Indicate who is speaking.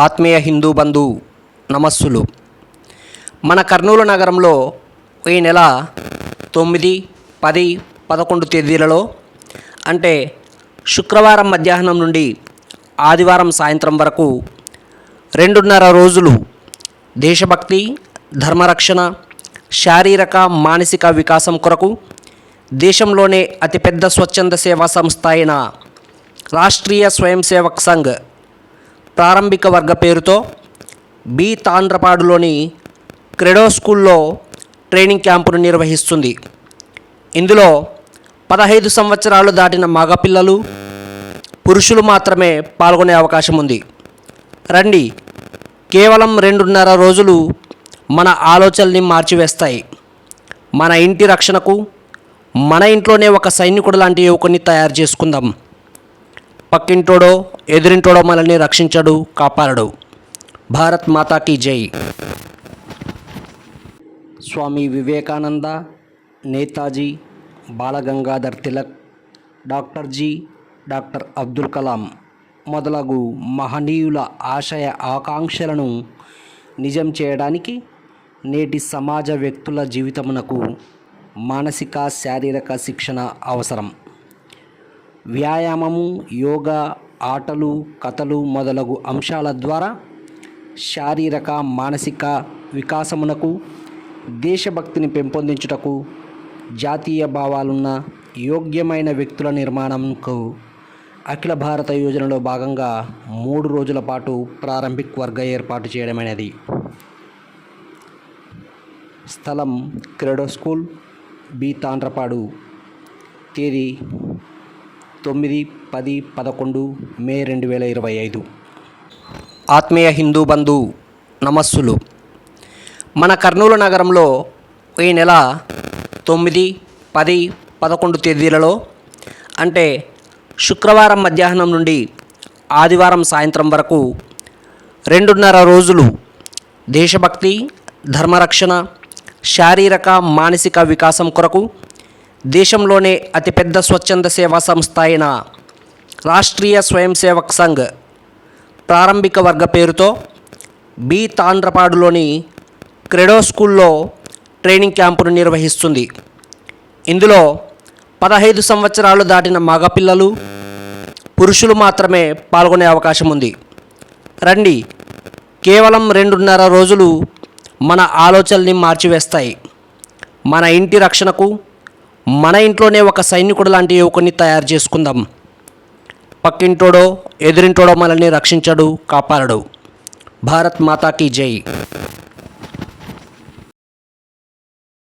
Speaker 1: ఆత్మీయ హిందూ బంధు నమస్సులు. మన కర్నూలు నగరంలో ఈ నెల తొమ్మిది పది పదకొండు తేదీలలో అంటే శుక్రవారం మధ్యాహ్నం నుండి ఆదివారం సాయంత్రం వరకు రెండున్నర రోజులు దేశభక్తి ధర్మరక్షణ శారీరక మానసిక వికాసం కొరకు దేశంలోనే అతిపెద్ద స్వచ్ఛంద సేవా సంస్థ అయిన రాష్ట్రీయ స్వయం సేవక్ సంఘ్ ప్రారంభిక వర్గ పేరుతో బి తాండ్రపాడులోని క్రెడో స్కూల్లో ట్రైనింగ్ క్యాంపును నిర్వహిస్తుంది. ఇందులో పదహైదు సంవత్సరాలు దాటిన మగపిల్లలు పురుషులు మాత్రమే పాల్గొనే అవకాశం ఉంది. రండి కేవలం రెండున్నర రోజులు మన ఆలోచనల్ని మార్చివేస్తాయి. మన ఇంటి రక్షణకు మన ఇంట్లోనే ఒక సైనికుడు లాంటి యువకుని తయారు చేసుకుందాం. పక్కింటోడో ఎదురింటోడో మనల్ని రక్షించడు కాపాడడు. భారత్ మాతాకి జై. స్వామి వివేకానంద నేతాజీ బాలగంగాధర్ తిలక్ డాక్టర్ జీ డాక్టర్ అబ్దుల్ కలాం మొదలగు మహనీయుల ఆశయ ఆకాంక్షలను నిజం చేయడానికి నేటి సమాజ వ్యక్తుల జీవితమునకు మానసిక శారీరక శిక్షణ అవసరం. వ్యాయామము యోగా ఆటలు కథలు మొదలగు అంశాల ద్వారా శారీరక మానసిక వికాసమునకు దేశభక్తిని పెంపొందించుటకు జాతీయ భావాలున్న యోగ్యమైన వ్యక్తుల నిర్మాణంకు అఖిల భారత యోజనలో భాగంగా మూడు రోజుల పాటు ప్రారంభిక్ వర్గ ఏర్పాటు చేయడమైనది. స్థలం క్రెడో స్కూల్ బి తాండ్రపాడు తేదీ తొమ్మిది పది పదకొండు మే రెండు వేల ఇరవై ఐదు. ఆత్మీయ హిందూ బంధు నమస్సులు. మన కర్నూలు నగరంలో ఈ నెల తొమ్మిది పది పదకొండు తేదీలలో అంటే శుక్రవారం మధ్యాహ్నం నుండి ఆదివారం సాయంత్రం వరకు రెండున్నర రోజులు దేశభక్తి ధర్మరక్షణ శారీరక మానసిక వికాసం కొరకు దేశంలోనే అతిపెద్ద స్వచ్ఛంద సేవా సంస్థ అయిన రాష్ట్రీయ స్వయం సేవక్ సంఘ్ ప్రారంభిక వర్గ పేరుతో బి తాండ్రపాడులోని క్రెడో స్కూల్లో ట్రైనింగ్ క్యాంపును నిర్వహిస్తుంది. ఇందులో పదహైదు సంవత్సరాలు దాటిన మగపిల్లలు పురుషులు మాత్రమే పాల్గొనే అవకాశం ఉంది. రండి కేవలం రెండున్నర రోజులు మన ఆలోచనల్ని మార్చివేస్తాయి. మన ఇంటి రక్షణకు మన ఇంట్లోనే ఒక సైనికుడు లాంటి యువకుని తయారు చేసుకుందాం. పక్కింటోడో ఎదురింటోడో మనల్ని రక్షించడు కాపాడడు. భారత్ మాతాకి జై.